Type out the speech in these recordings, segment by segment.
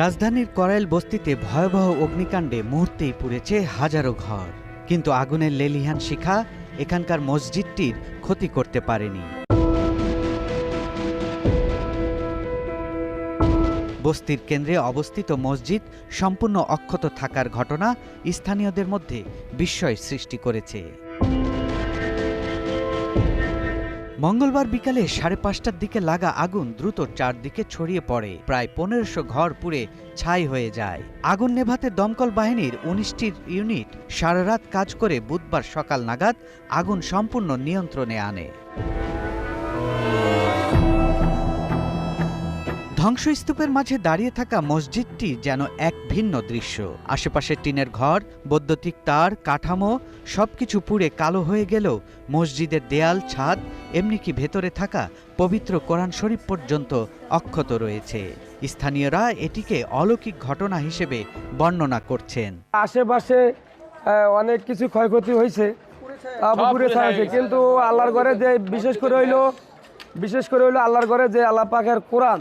রাজধানীর করাইল বস্তিতে ভয়াবহ অগ্নিকাণ্ডে মুহূর্তেই পুড়েছে হাজারো ঘর। কিন্তু আগুনের লেলিহান শিখা এখানকার মসজিদটির ক্ষতি করতে পারেনি। বস্তির কেন্দ্রে অবস্থিত মসজিদ সম্পূর্ণ অক্ষত থাকার ঘটনা স্থানীয়দের মধ্যে বিস্ময় সৃষ্টি করেছে। মঙ্গলবার বিকালে সাড়ে পাঁচটার দিকে লাগা আগুন দ্রুত চারদিকে ছড়িয়ে পড়ে। প্রায় পনেরোশো ঘর পুড়ে ছাই হয়ে যায়। আগুন নেভাতে দমকল বাহিনীর উনিশটির ইউনিট সারা রাত কাজ করে বুধবার সকাল নাগাদ আগুন সম্পূর্ণ নিয়ন্ত্রণে আনে। ধ্বংসস্তূপের মাঝে দাঁড়িয়ে থাকা মসজিদটি যেন এক ভিন্ন দৃশ্য। আশেপাশে টিনের ঘর, বৈদ্যুতিক তার, কাঠামো সবকিছু পুড়ে কালো হয়ে গেলেও মসজিদের দেয়াল, ছাদ এমনি কি ভেতরে থাকা পবিত্র কোরআন শরীফ পর্যন্ত অক্ষত রয়েছে। স্থানীয়রা এটিকে অলৌকিক ঘটনা হিসেবে বর্ণনা করছেন। আশেপাশে অনেক কিছু ক্ষয়ক্ষতি হয়েছে পুকুরে কিন্তু আল্লাহর ঘরে যে বিশেষ করে হইল বিশেষ করে হইল আল্লাহর ঘরে যে আল্লাহ পাকের কোরআন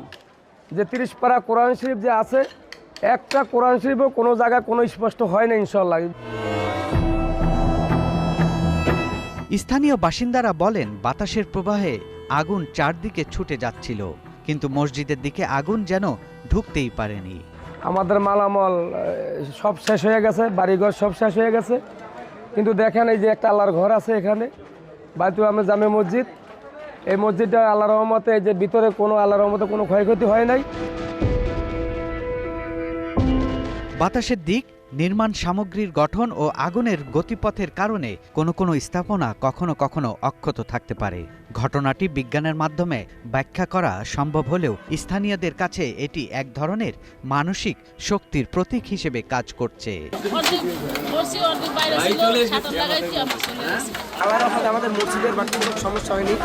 যে তিরিশ পারা কোরআন শরীফ যে আছে একটা কোরআন শরীফও কোনো জায়গায় কোনো স্পষ্ট হয় না ইনশাল্লাহ স্থানীয় বাসিন্দারা বলেন বাতাসের প্রবাহে আগুন চারদিকে ছুটে যাচ্ছিল কিন্তু মসজিদের দিকে আগুন যেন ঢুকতেই পারেনি। আমাদের মালামাল সব শেষ হয়ে গেছে বাড়িঘর সব শেষ হয়ে গেছে। কিন্তু দেখেন এই যে একটা আল্লাহর ঘর আছে এখানে বাইতুল আহমেদ জামে মসজিদ। এই মসজিদটা আল্লাহ রহমতে এই যে ভিতরে কোনো আল্লাহ রহমতে কোনো ক্ষয়ক্ষতি হয় নাই। বাতাসের দিক নির্মাণ সামগ্রীর গঠন ও আগুনের গতিপথের কারণে কোনো কোনো স্থাপনা কখনো কখনো অক্ষত থাকতে পারে। ঘটনাটি বিজ্ঞানের মাধ্যমে ব্যাখ্যা করা সম্ভব হলেও স্থানীয়দের কাছে এটি এক ধরনের মানসিক শক্তির প্রতীক হিসেবে কাজ করছে। আমাদের মসজিদের বাকি সমস্যা হয়নি?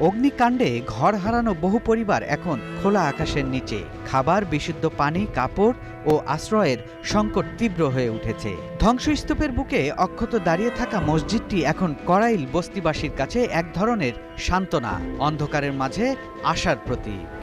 অগ্নিকাণ্ডে ঘর হারানো বহু পরিবার এখন খোলা আকাশের নিচে। খাবার, বিশুদ্ধ পানি, কাপড় ও আশ্রয়ের সংকট তীব্র হয়ে উঠেছে। ধ্বংসস্তূপের বুকে অক্ষত দাঁড়িয়ে থাকা মসজিদটি এখন করাইল বস্তিবাসীর কাছে এক ধরনের সান্ত্বনা। অন্ধকারের মাঝে আশার প্রতীক।